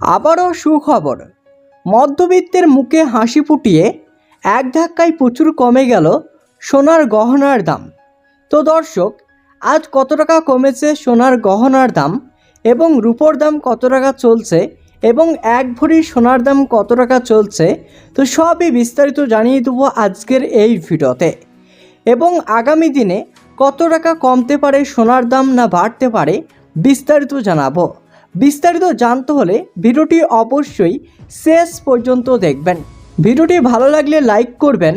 আবারও সুখবর। মধ্যবিত্তের মুখে হাসি ফুটিয়ে এক ধাক্কায় প্রচুর কমে গেল সোনার গহনার দাম। তো দর্শক, আজ কত টাকা কমেছে সোনার গহনার দাম এবং রূপোর দাম কত টাকা চলছে এবং এক ভরি সোনার দাম কত টাকা চলছে, তো সবই বিস্তারিত জানিয়ে দেবো আজকের এই ভিডিওতে। এবং আগামী দিনে কত টাকা কমতে পারে সোনার দাম না বাড়তে পারে বিস্তারিত জানাব। বিস্তারিত জানতে হলে ভিডিওটি অবশ্যই শেষ পর্যন্ত দেখবেন। ভিডিওটি ভালো লাগলে লাইক করবেন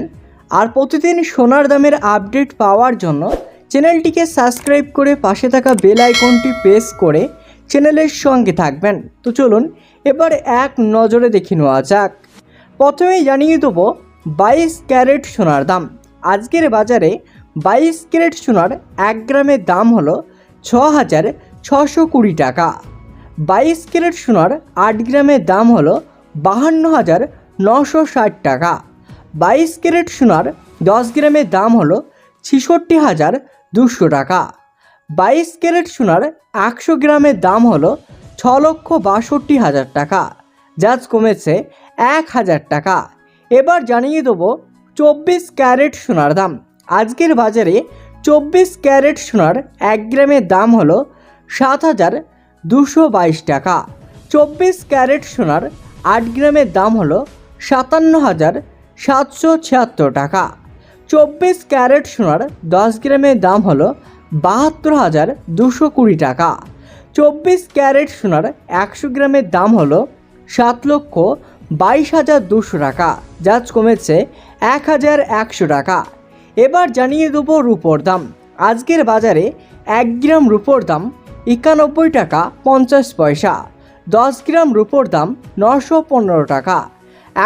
আর প্রতিদিন সোনার দামের আপডেট পাওয়ার জন্য চ্যানেলটিকে সাবস্ক্রাইব করে পাশে থাকা বেল আইকনটি প্রেস করে চ্যানেলের সঙ্গে থাকবেন। তো চলুন এবার এক নজরে দেখে নেওয়া যাক। প্রথমেই জানিয়ে দেবো বাইশ ক্যারেট সোনার দাম। আজকের বাজারে বাইশ ক্যারেট সোনার এক গ্রামের দাম হলো ছ হাজার ছশো কুড়ি টাকা। বাইশ ক্যারেট সোনার আট গ্রামের দাম হলো বাহান্ন হাজার নশো ষাট টাকা। বাইশ ক্যারেট সোনার দশ গ্রামের দাম হলো ছেষট্টি হাজার দুশো টাকা। বাইশ ক্যারেট সোনার একশো গ্রামের দাম হলো ছ লক্ষ বাষট্টি হাজার টাকা জাজ কমেছে এক হাজার টাকা। এবার জানিয়ে দেবো চব্বিশ ক্যারেট সোনার দাম। আজকের বাজারে চব্বিশ ক্যারেট সোনার এক গ্রামের দাম হলো সাত হাজার দুশো বাইশ টাকা। চব্বিশ ক্যারেট সোনার আট গ্রামের দাম হলো সাতান্ন হাজার সাতশো ছিয়াত্তর টাকা। চব্বিশ ক্যারেট সোনার দশ গ্রামের দাম হলো বাহাত্তর হাজার দুশো কুড়ি টাকা। চব্বিশ ক্যারেট সোনার একশো গ্রামের দাম হলো সাত লক্ষ বাইশ হাজার দুশো টাকা। যা কমেছে এক হাজার একশো টাকা। এবার জানিয়ে দেবো রুপোর দাম। আজকের বাজারে এক গ্রাম রুপোর দাম একানব্বই টাকা পঞ্চাশ পয়সা। দশ গ্রাম রুপোর দাম নশো পনেরো টাকা।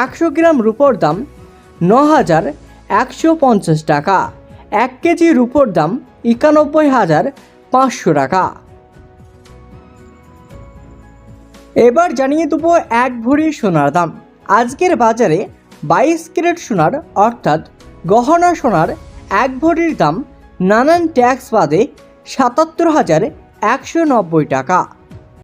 একশো গ্রাম রুপোর দাম ন হাজার একশো পঞ্চাশ টাকা। এক কেজি রুপোর দাম একানব্বই হাজার পাঁচশো টাকা। এবার জানিয়ে দেবো এক ভরি সোনার দাম। আজকের বাজারে বাইশ ক্যারেট সোনার অর্থাৎ গহনা সোনার এক ভরির দাম নানান ট্যাক্স বাদে সাতাত্তর হাজার একশো নব্বই টাকা।